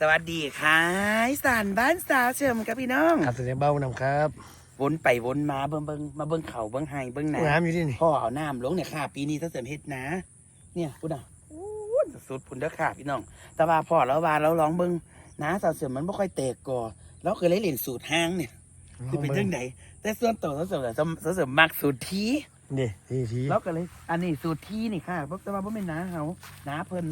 สวัสดีค่ะอีสานบ้านสาวเฉิมครับพี่น้องครับแสดงเบ้านำครับวนไปวนมาเบิ่งเบิ่งมาเบิ่งเขาเบิ่งไฮเบิ่งหนาน้ำอยู่ที่นี่พ่อเอาน้ำลงเนี่ยค่ะ ปีนี้ถ้าเสริมเฮ็ดนะ เนี่ยพุ่นอะอู้สุดพุ่นเด้อค่ะพี่น้อง แต่ว่าพ่อแล้วว่าเราลองเบิ่งนะสาวเสริมมันไม่ค่อยแตกก่อเราเคยเล่นเล่นสูตรห้างเนี่ยคือเป็นจังไดแต่ส่วนตัวสาวเสริมสาวเสริมมักสูตรทีนี่ที่ที่เราก็เลย อันนี้สูตรทีนี่ค่ะเพราะแต่ว่าบ่แม่นน้าเฮาน้าเพิ่น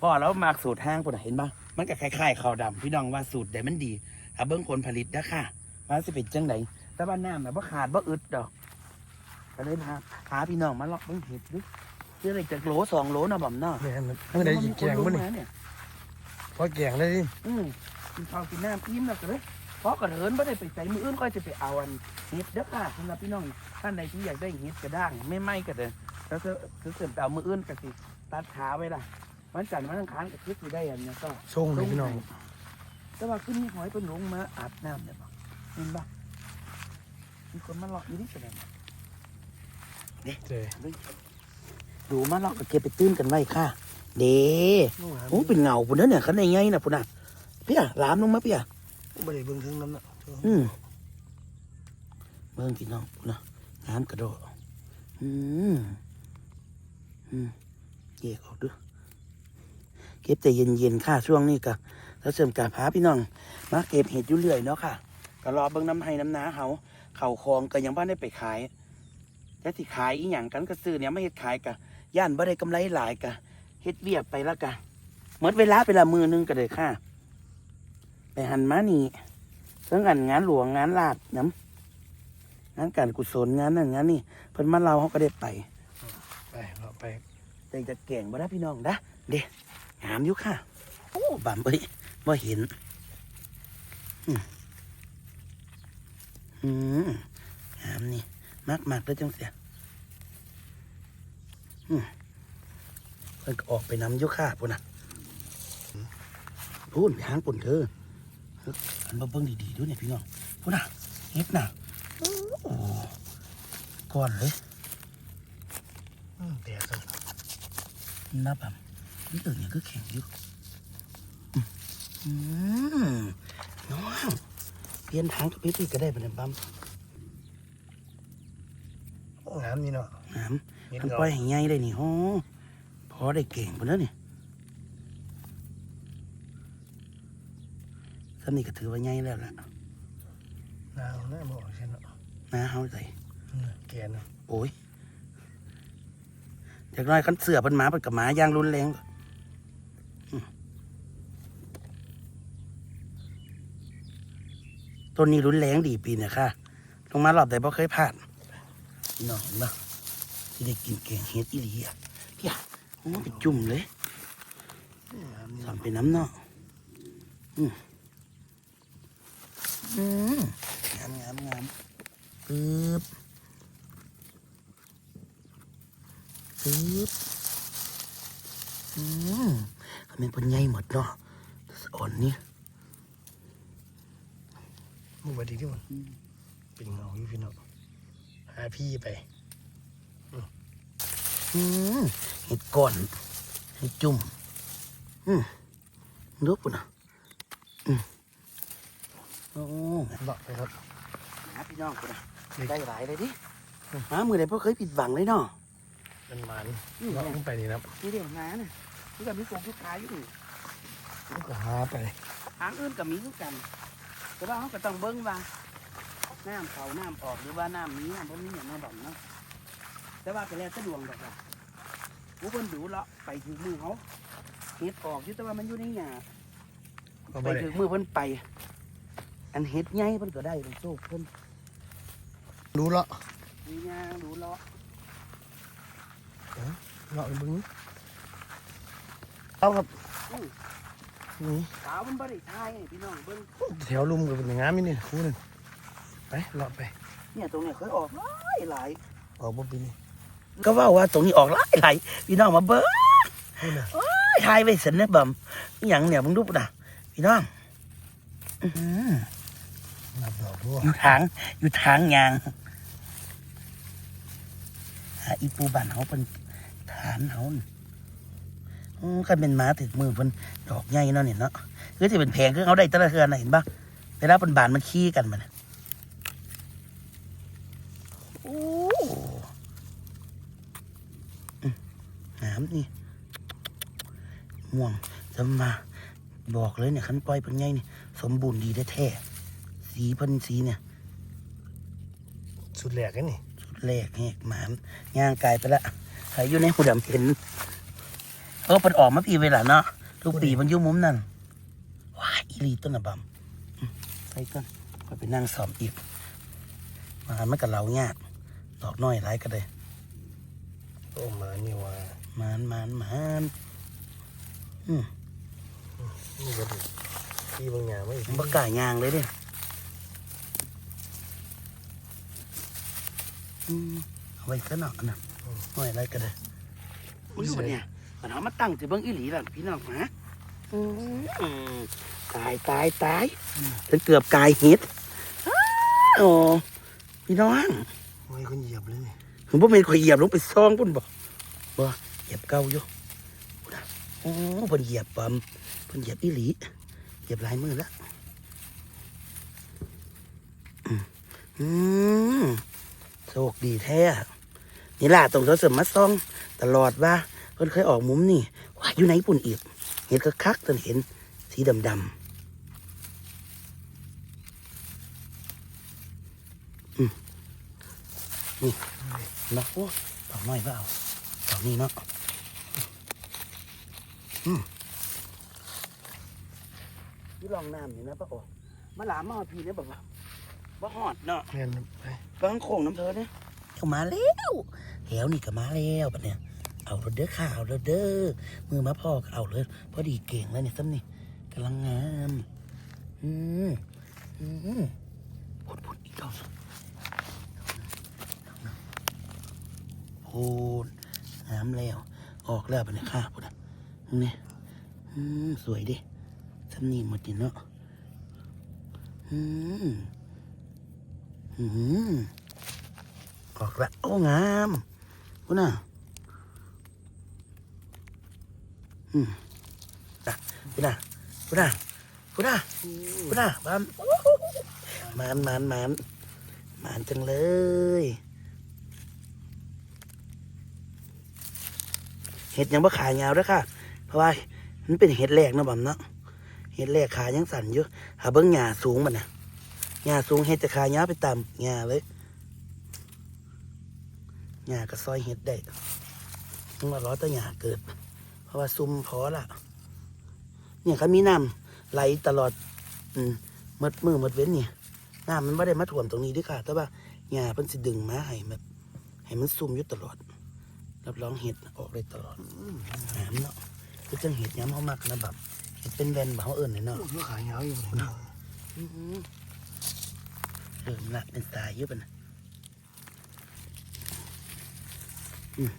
พ่อแล้วมักสูตรห้างพุ่นน่ะเห็นปะมันก็คล้ายๆข้าวดำพี่น้องว่าสูตรใดมันดี ถ้าเบิ่งผลผลิตนะค่ะว่าสิเป็นจังไดแต่ว่าน้ำน่ะบ่ขาดบ่อึดดอกก็เลยพาพาพี่น้องมาลอกเบิ่งเห็ดดูซื้ออะไรจากโหลสองโหลเนาะบ่มเนาะนี่มันมันได้ยิงแกงมันนี่เนี่ยพอแกงเลยดิอืมกินข้าวกินน้ำอิ่มแล้วก็เลยเพราะกระเถินไม่ได้ไปใส่มืออื่นก็จะไปเอาอันเห็ดเด้อค่ะสำหรับพี่น้องท่านใดที่อยากได้เห็ดกระด้างไม่ไหม้ก็เด้อแล้วจะจะเสริมเอามืออื่นก็สิตัดขาไว้ล่ะ วันจันทร์วันอังคารก็คิดสิได้อันเนี้ยก็ส่งเลยพี่น้องแต่ว่าขึ้นนี่หอยเป็นลงมาอาบน้ำเนี่ยปะเห็นปะมีคนมาหลอกอยู่นี่แสดงเจ๊ดูมาหลอกก็เก็บไปตื้นกันไว้ค่ะ เด้ลูกหาโอ้เป็นเงาปุ่นเด้อเนี่ยขันในไงน่ะปุ่นน่ะพี่อะลามลงมาพี่อะไม่ได้เบิ่งถึงน้ำน่ะอืมเบิ่งพี่น้องปุ่นน่ะน้ำกระโดดอืมอืมเก็บออกด้วยเก็บแต่เย็นๆค่ะช่วงนี้ก็แล้วเสริมกาพาพี่น้องมาเก็บเห็ดอยู่เรื่อยเนาะค่ะก็รอเบิ่งน้ำให้น้ำนาเขาเข่าคลองก็ยังบ้านได้ไปขายแต่ที่ขายอีหยังกันก็ซื้อเนี่ยไม่เฮ็ดขายกะย่านบ่ได้กำไรหลายกะเฮ็ดเวียกไปแล้วกะหมดเวลาไปละมือหนึงก็เลยค่ะ ไปหันมานี่เรื่องอันงานหลวงงานลาดน้ำงานการกุศลงานนั่นงานนี่เพิ่นมาเราเขาก็ได้ไปไปเราไปแต่จะเก่งบ่ได้พี่น้องนะเด้ งามอยู่ค่ะ โอ้บำเอ้ยบ่เห็นอืมอืมงามนี่มากมากๆเลยจังเสียอืมเพิ่นก็ออกไปนำอยู่ค่ะพุ่นน่ะพูนไปหางปุ่นเธออันมาเบิ่งดีๆด้วยเนี่ยพี่น้องพุ่นน่ะเฮ็ดน่ะโอ้ก้อนเลยอืมแต่กันนับแบบ นี่ตัวเนี่ยก็แข็งอยู่อืมน้องเปลี่ยนทางกับพี่ก็ได้เป็นบัมงามนี่เนาะน้เห็นำมันเงาปล่อยให้ใหญ่ได้นี่ฮอพอได้เก่งปนแล้วนี่สำนี่ก็ถือว่าใหญ่แล้วล่ะหนาวหน้าบ่ใช่เนาะนะเฮาใส่อืมแกนเนาะโอ้ยเด็กน้อยคันเสือเป็นหมาเป็นกับหมาอย่างรุนแรงอืม ต้นนี้รุนแรงดีปีเนี่ยค่ะ ลงมารอบแต่บ่เคยผ่านพี่น้องเห็นปะที่ได้กินแกงเฮ็ดอีหลีอะพี่อะโอ้ไปจุ่มเลยงามนี่สามไปน้ำเนาะอืมอืมงามงามงามปึ๊บปึ๊บอืมทำไมเป็นใหญ่หมดเนาะอ่อนนี่ มึงไปดีที่มันเป็นเงาอยู่พี่น้องหาพี่ไปอืมเห็ดก่อนเห็ดจุ่มอืมดูปุ่นอะอืมโอ้เลาะไปครับหาพี่น้องปุ่นอะได้หลายเลยดิหามือไหนพ่เคยผิดหวังเลยเนาะเป็นหมันเลาะลงไปนี่นะครับนี่เดี๋ยวงานน่ะนี่กับมีฟงทุกขายอยู่นี่ก็หาไปทางอื่นกับมีทุกกัน แต่ว่าเขาก็ต้องเบิ้งว่าน้ำเขาน้ำออกหรือว่าน้ำนี้น้ำพวกนี้อย่างน้ำบ่อเนาะแต่ว่าก็แล้วสะดวกดอกว่าผู้คนดูเลาะไปถึงมือเขาเฮ็ดออกอยู่แต่ว่ามันอยู่ในหยาก็ไปบ่ได้ถึงมือเพิ่นไป อันเฮ็ดใหญ่เพิ่นก็ได้เป็นโชคเพิ่นรู้เลาะมีหยาดูเลาะเลาะไปเบิ่งนี่เอาครับนี่ สาวมันบ่ได้ทายให้พี่น้องเบิ่งแถวลุมก็เป็นงามนี่นี่คู่หนึงไปเลาะไป เนี่ยตรงเนี้ยเคยออกหลายหลายออกบ่ปีนี้ก็ว่าว่าตรงนี้ออกหลายหลายพี่น้องมาเบิ่งนี่นะทายไว้สันนะบ่มอหย่างเนี่ยมึงดูปุ่นน่ะพี่น้องอื้อหือนับดอกด้วยอยู่ทางอยู่ทางยางหาอีปูบ้านเฮาเป็นฐานเฮาน่ะ อือคันเป็นหมาถึกมือเพิ่นดอกใหญ่เนาะเนี่ยเนาะคือสิเป็นแพงคือเขาได้แตะละเทือนน่ะเห็นปะเวลาเป็นบานมันขี้กันมันน่ะโอ้อืมน้ำนี่ม่วงจะมาบอกเลยเนี่ยคันปล่อยเป็นไงนี่สมบูรณ์ดีแท้ๆสีเพันสีเนี่ย สุดแหลกกันนี่ชุดแรกแหกหมามย่างกายไปละใครอยู่ในหูดำเห็นเออมันออกมาปีเวลาเนาะทุกปีมันอยู่มุมนั่นว้ายอีหลีต้นอะบำอืมไปก่อนก็ไปนั่งสอบอีกมาหันมันกับเรายากดอกน้อยไรก็ได้โอ้มานี่ว่าหมานหมานหมานนี่ก็ดีที่บางอย่างไม่มันบกล้ายางเลยเดิอืมเอาไว้ซะหน่อยนะน้อยไรก็ได้อุ้ยวันเนี่ย มันเอามาตั้งที่เบิ้งอีหลีล่ะพี่น้องนะอืมตายตายตายจนเกือบกายเห็ดอ้าวโอ้พี่น้องโอ้ยคนเหยียบเลยนี่ผมว่าเป็นข่อยเหยียบลงไปซองปุ่นบ่บ่เหยียบเก่าอยู่โอ้เพิ่นเหยียบปั๊มเพิ่นเหยียบอีหลีเหยียบหลายมือแล้วอืมอืมโชคดีแท้นี่ล่ะตรงเขาเสริมมาซอง ตลอดว่าเพิ่นเคยออกมุมนี่ว่าอยู่ไหนปุ่นอีก เห็นก็คักจนเห็นสีดำดำๆอืมนี่เนาะโอ้ดอกน้อยเปล่าดอกนี้เนาะอืมที่ลองน้ำนี่นะป้าโอมาหลามมาหอดพี่เนี่ยแบบว่าบ่หอดเนาะแม่นไปบางโค้งน้ำเพลินเนี่ยเข้ามาแล้วแถวนี่ก็มาแล้วบัดเนี่ย เอารถเด้อข่าวรถเด้อมือมาพ่อกเอาเลยพอดีเก่งแล้วเนี่ยซ้ำนี่กำลังงามอืมอืมพุดพุดอีกดอกพูดงามแล้ว ออกแล้วบัดเนี่ยค่ะพุดอะนี่อืมสวยดิซ้ำนี่หมดนี่เนาะอืมอืมออกแล้วโอ้งามคุณน่ะ อืมอะคุณน่ะคุณน่ะคุณน่ะคุณน่ะมานมานมานมานมานจังเลยเห็ดยังบ่ขายาวด้วยค่ะ เพราะว่ามันเป็นเห็ดแรกนะบำเนาะเห็ดแรกขายังสั่นอยู่หาเบิ้งหญ้าสูงมันนะหญ้าสูงเห็ดจะขายาวไปตามหญ้าเลยหญ้าก็ซอยเห็ดได้ต้องมารอตั้หญ้าเกิด เพราะว่าซุ่มพอละเนี่ยเขามีน้ำไหลตลอด อืมหมดมือหมดเว้นเนี่ยน้ำมันไม่ได้มาท่วมตรงนี้ด้วยค่ะ แต่ว่าหญ้าเพิ่นสิดึงมาให้แบบให้มันซุ่มอยู่ตลอด รับรองเห็ดออกได้ตลอดน้ำเนาะคือจังเห็ดย้ำเขามากนะแบบเห็ดเป็นแบนแบบเขาเอิ่นเลยเนาะโอ้ยขายาวอยู่เลยอื้อหือเริ่มละเป็นตายเยอะไปนะอืม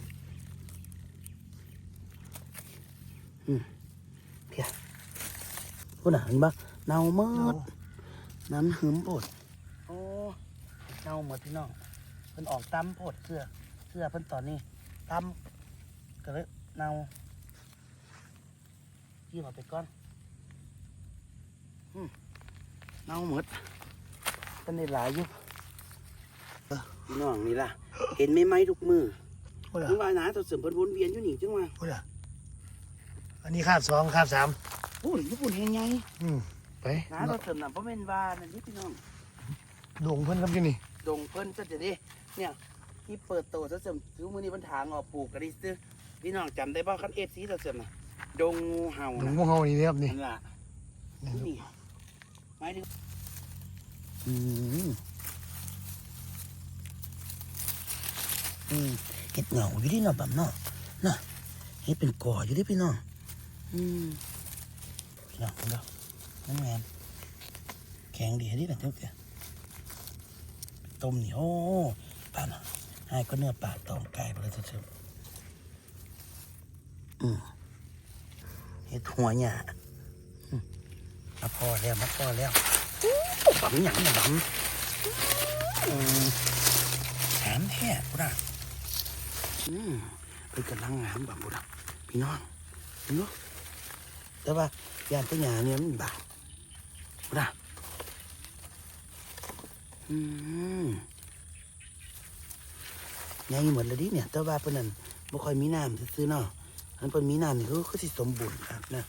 อืม เพียพูดหนาเห็นปะเน่าหมดน้ำหืมโปดโอ้เน่าหมดพี่น้องเพิ่นออกตำโพดเสื้อเสื้อเพิ่นตอนนี้ตำก็เลยเน่ายี่มาไปก่อนเน่าหมดตันได้หลายอยู่เออพี่น้องนี่ล่ะ เห็นไหมไหมทุกมือโอ้ยถึงว่าหนาตัวเสริมเพิ่นวนเวียนอยู่นี่จังว่าโอ้ยอันนี้คาบสองคาบสามโอ้ยญี่ปุ่นเฮงไงอืมไปหนาตัวเสริมน่ะเพราะเป็นว่านั่นนี่พี่น้องดงเพิ่นครับอยู่นี่ดงเพิ่นจะจะได้เนี่ยที่เปิดโตตัวเสริมถือมือนี้เพิ่นถางออกปลูกกันดิซื้อพี่น้องจำได้ป่ะคันเอฟซีตัวเสริมน่ะดงงูเห่าดงนะพวกเฮานี่นะครับนี่นั่นล่ะนี่ครับนี่หมายถึงอืมอืมเห็ดเหงาอยู่ที่เนาะแบบเนาะเนาะเห็ดเป็นก่ออยู่ที่พี่น้อง อืมพี่น้องเนาะนั่นแมนแข็งดีที่ไหนเจ้าเสียต้มเหนี่โอ้ปลานะให้ก็เนื้อปลาตองไก่ไปเลยเจ้าอืมเห็ดหัวหยมาพอแล้วมาพอแล้วบังหยังนี่ยบังแถมแท้พุทธะอืมเป็นกำลังงามบังพุทธะพี่น้องเห็นบ่ แต่ว่ายานแตะหยาเนี่ยมันบาดนะอืมไงหมดเลยดิเนี่ย แต่ว่าเพิ่นนั่นบ่ค่อยมีน้ำซื่อเนาะอันเพิ่นมีน้ำนี่ก็คือสิสมบูรณ์ครับนะ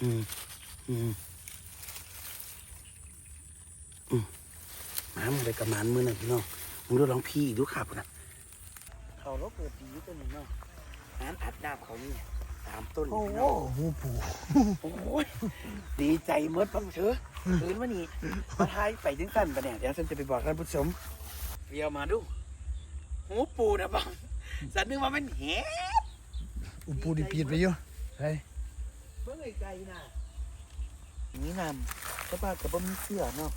อืมอืมอืมหมามึงไปกับหมานมือหน่อยพี่น้องมึงดูลองพี่ดูครับนะ เขาเราเปิดดีตัวหนึ่งเนาะน้ำอัดน้ำเขานี่สามต้นโอ้พี่โหน้องหูปูโอ้ยดีใจเมื่อปังเชอคืนวันนี้มาทายไปถึงสั้นปะเนี่ยเดี๋ยวฉันจะไปบอกท่านผู้ชมเรียวมาดูหูปูนะบังสันนึกว่ามันแหหูปูดิปีดไปอยู่ไอ้เมื่อไกลๆน่ะนี่นำก็ป้ากับบ่มีเสื้อเนาะ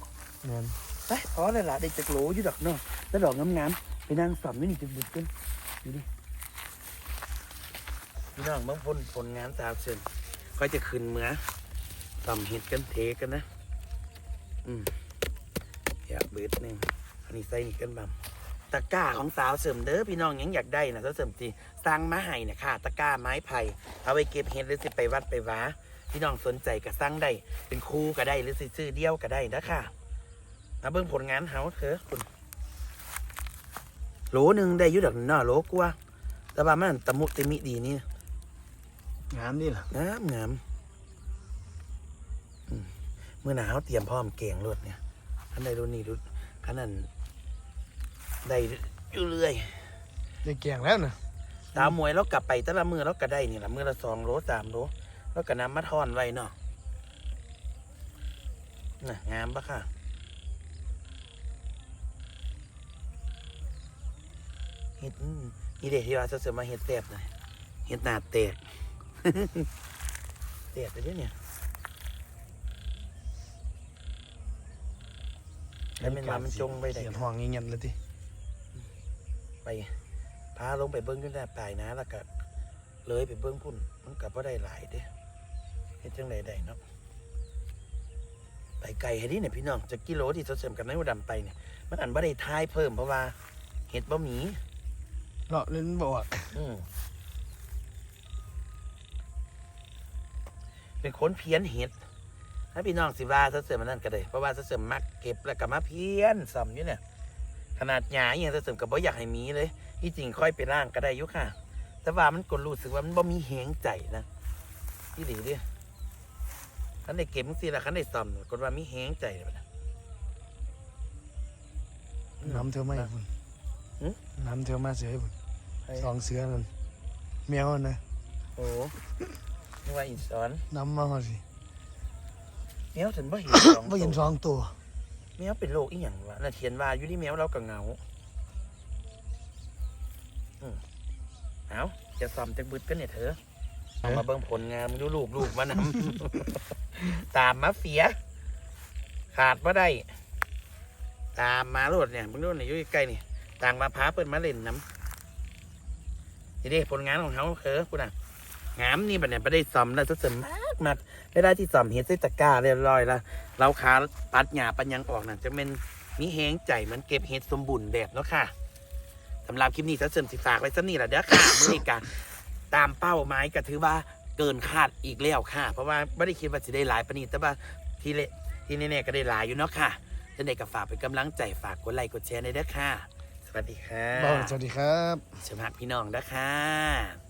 แม่นไปพอเลยล่ะได้จักโหลอยู่ดอกเนาะแล้วดอกงามๆไปนั่งสัมนี่นี่จะบุดกัน ดูดิพี่น้องบางผลผลงานตามเชิญก็จะขึ้นเหมือสัมเห็ดกันเทกันนะ อืมอยากเบิดหนึ่งอันนี้ใส่นี่กันบำตะกร้าของสาวเสริมเด้อพี่น้องยังอยากได้นะสาวเสริมจีสร้างมาให้เนี่ยค่ะ ตะกร้าไม้ไผ่เอาไปเก็บเห็ดหรือสิไปวัดไปว้าพี่น้องสนใจก็สร้างได้ เป็นครูก็ได้หรือสิซื้อเดียวก็ได้นะค่ะมาเบิ่งผลงานเฮาเถอะคุณ โหลหนึ่งได้อยุดดอกเนาะโหลกว่าแต่ว่ามันตะมุตะมิดีนี่งามดีล่ะงามงามอืมเมื่อหนาวเตรียมพร้อมแกงรถเนี่ยขันใดรุ่นนี้รุ่นขันนั้นได้อยู่เรื่อยได้แกงแล้วนะตามมวยเรากลับไปแต่ละมือเราก็ได้นี่ละมือละสองโลสามโลแล้วก็นำมาทอนไว้เนาะน่ะงามปะค่ะ เห็ดอืมนี่เด็กที่ว่าจะเสริมมาเห็ดแตบหน่อยเห็ดหนาแตกแตกไปเด้อเนี่ยแล้วมันมามันจงไปได้เขียนห้องเงี้ยๆเลยทีไปพาลงไปเบิ้งขึ้นหน้าปลายนะแล้วก็เลยไปเบิ้งพุ่น มันกลับว่าได้หลายเด้เฮ็ดจังไดได้เนาะไปไกลให้ดิเนี่ยพี่น้องจากกิโลที่เขาเสริมกันในหัวดำไปเนี่ยมันอันบ่ได้ทายเพิ่มเพราะว่าเห็ดบ่มี เลาะเล่นบอกว่าอืมเป็นคนเพี้ยนเห็ดถ้าพี่น้องสิว่าเขาเสริมมันนั่นก็ได้เพราะว่าเขาเสริมมักเก็บแล้วก็มาเพี้ยนซ่อมอยู่เนี่ย ขนาดหยาอหย่างเขาเสริมกับบ่อยากให้มีเลยที่จริงค่อยไปร่างก็ได้อยุค่ะ แต่ว่ามันก็รู้สึกว่ามันบ่มีแหงใจนะที่ดีเดิคันได้เก็บสิละคันได้ซ่อมก็ว่ามีแหงใจเลยนะ น้ำเธอไม่พุ่น หึ น้ำเธอมาเสือพุ่นไอ้สองเสือนั่นแมวนะโอ้นึกว่าอีสอนน้ำมาหอสิแมวฉันบ่เห็นสองว่าเห็นสตัวองตัวแมวเป็นโรคอีหยังวะน่ะเทียนว่าอยู่ที่แมวเราก็เหงาอืมเอาจะซ่อมจักบึดกันเนี่ยเถอะเอามาเบิ่งผลงานดูลูกลูกมันนะตามมาเฟีย ขาดว่าได้ ตามมาโลดเนี่ยมึงดูเนี่ยอยู่ใกล้ๆนี่ ต่างมาพาเปิดมาเล่นน้ำทีนี้ผลงานของเขาเคือคุณน่ะงามนี่บัดเนี่ยไม่ได้ซ่อมแล้วจะเสริมมากมากไม่ได้ที่ซ่อมเห็ดใส่ตะกร้าเรียบร้อยแล้วเราขาปัดหญ้าปัดหยังออกน่ะจะเป็นมีแหงใจเหมันเก็บเห็ดสมบูรณ์แบบเนาะค่ะสำหรับคลิปนี้จะเสริมสิฝากไว้สักนี่แหละเด้อค่ะมือนี้กันตามเป้าหมายก็ถือว่าเกินคาดอีกแล้วค่ะ เพราะว่าไม่ได้คิดว่าจะได้หลายปนีแต่ว่าที่เละที่แน่ๆก็ได้หลายอยู่เนาะค่ะจะได้กับฝากเป็นกำลังใจฝากกดไลค์กดแชร์ในเด้อค่ะ สวัสดีค่ะบอกสวัสดีครับสวัสดีพี่น้องเด้อค่ะ